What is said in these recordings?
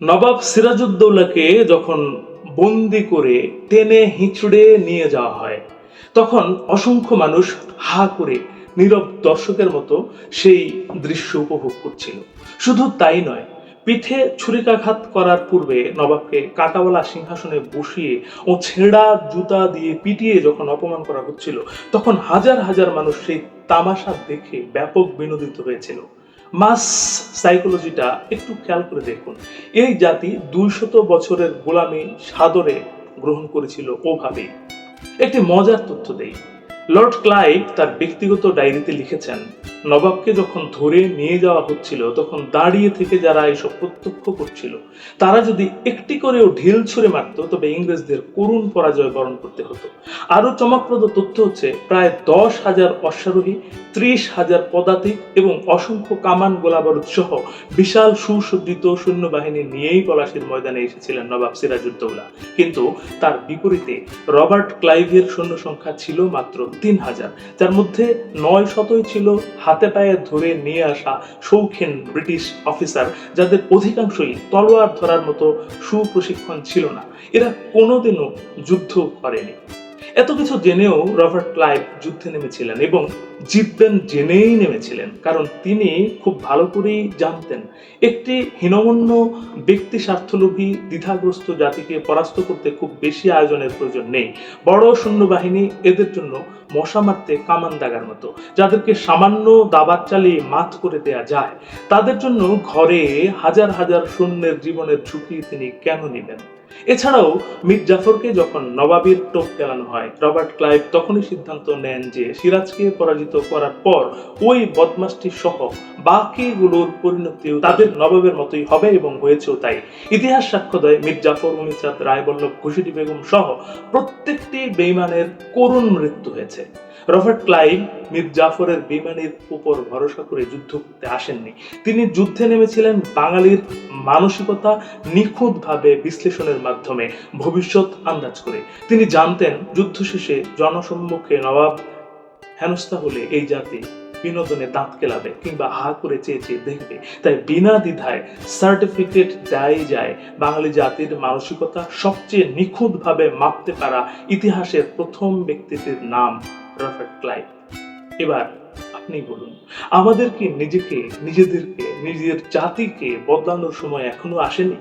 নবাব সিরাজউদ্দৌলাকে যখন বন্দি করে টেনে হিঁচড়ে নিয়ে যাওয়া হয়, তখন অসংখ্য মানুষ হা করে নীরব দর্শকের মতো সেই দৃশ্য উপভোগ করছিল। শুধু তাই নয়, পিঠে ছুরিকাঘাত করার পূর্বে নবাবকে কাটাওয়ালা সিংহাসনে বসিয়ে ও ছেঁড়া জুতা দিয়ে পিটিয়ে যখন অপমান করা হচ্ছিল, তখন হাজার হাজার মানুষ সেই তামাশা দেখে ব্যাপক বিনোদিত হয়েছিল। মাস সাইকোলজিটা একটু খেয়াল করে দেখুন। এই জাতি দুইশত বছরের গোলামি সাদরে গ্রহণ করেছিল ওভাবেই একটি মজার তথ্য দেই। লর্ড ক্লাইভ তার ব্যক্তিগত ডায়েরিতে লিখেছেন নবাবকে যখন ধরে নিয়ে যাওয়া হচ্ছিল, তখন দাঁড়িয়ে থেকে যারা এসব প্রত্যক্ষ করছিল, তারা যদি একটি করেও ঢিল ছুঁড়ে মারত, তবে ইংরেজদের করুণ পরাজয় বরণ করতে হতো। আরও চমকপ্রদ তথ্য হচ্ছে, প্রায় দশ হাজার অশ্বারোহী, ত্রিশ হাজার পদাতিক এবং অসংখ্য কামান গোলাবারুদ সহ বিশাল সুসজ্জিত সৈন্যবাহিনী নিয়েই পলাশির ময়দানে এসেছিলেন নবাব সিরাজউদ্দৌলা। কিন্তু তার বিপরীতে রবার্ট ক্লাইভের সৈন্য সংখ্যা ছিল মাত্র তিন হাজার, যার মধ্যে নয় শতই ছিল হাতে পায়ে ধরে নিয়ে আসা শৌখিন ব্রিটিশ অফিসার, যাদের অধিকাংশই তলোয়ার ধরার মতো সুপ্রশিক্ষণ ছিল না। এরা কোনোদিনও যুদ্ধ করেনি। এত কিছু জেনেও রবার্ট ক্লাইভ যুদ্ধে নেমেছিলেন এবং জিতবেন জেনেই নেমেছিলেন, কারণ তিনি খুব ভালো করেই জানতেন। একটি হীনমন্য ব্যক্তি স্বার্থলোভী, দ্বিধাগ্রস্ত জাতিকে পরাস্ত করতে খুব বেশি আয়োজনের প্রয়োজন নেই। বড় সৈন্যবাহিনী এদের জন্য মশা মারতে কামান দাগার মতো, যাদেরকে সামান্য দাবাত চালিয়ে মাত করে দেয়া যায়। তাদের জন্য ঘরে হাজার হাজার সৈন্যের জীবনের ঝুঁকি তিনি কেন নেবেন এছাড়াও মীর জাফরকে যখন নবাবের টোপ গেলানো হয়, রবার্ট ক্লাইভ তখনই সিদ্ধান্ত নেন যে সিরাজকে পরাজিত করার পর ওই বদমাসটি সহ বাকিগুলোর পরিণতিও তাদের নবাবের মতোই হবে এবং হয়েছেও তাই। ইতিহাস সাক্ষ্য দেয় মীর জাফর উনিচাঁদ রায়বল্লভ ঘুষিটি বেগম সহ প্রত্যেকটি বেইমানের করুণ মৃত্যু হয়েছে। রবার্ট ক্লাইভ মীর জাফরের বেইমানির উপর ভরসা করে যুদ্ধ করতে আসেননি। তিনি যুদ্ধে নেমেছিলেন বাঙালির মানসিকতা নিখুঁতভাবে বিশ্লেষণের মাধ্যমে ভবিষ্যৎ আন্দাজ করে। তিনি জানতেন, যুদ্ধ শেষে জনসম্মুখে নবাব হেনস্থা হলে এই জাতি বিনোদনে দাঁত কেলাবে কিংবা হা করে চেয়ে চেয়ে দেখবে। তাই বিনা দ্বিধায় সার্টিফিকেট দেয় যায় বাঙালি জাতির মানসিকতা সবচেয়ে নিখুঁতভাবে মাপতে পারা ইতিহাসের প্রথম ব্যক্তিটির নাম রবার্ট ক্লাইভ। এবার আপনি বলুন আমাদের কি নিজেকে, নিজেদেরকে, নিজের জাতিকে বদলানোর সময় এখনও আসেনি?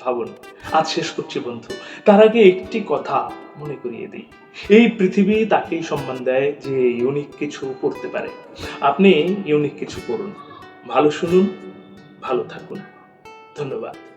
ভাবুন, আজ শেষ করছি বন্ধু। তার আগে একটি কথা মনে করিয়ে দিই। এই পৃথিবী তাকেই সম্মান দেয় যে ইউনিক কিছু করতে পারে। আপনি ইউনিক কিছু করুন। ভালো শুনুন, ভালো থাকুন। ধন্যবাদ।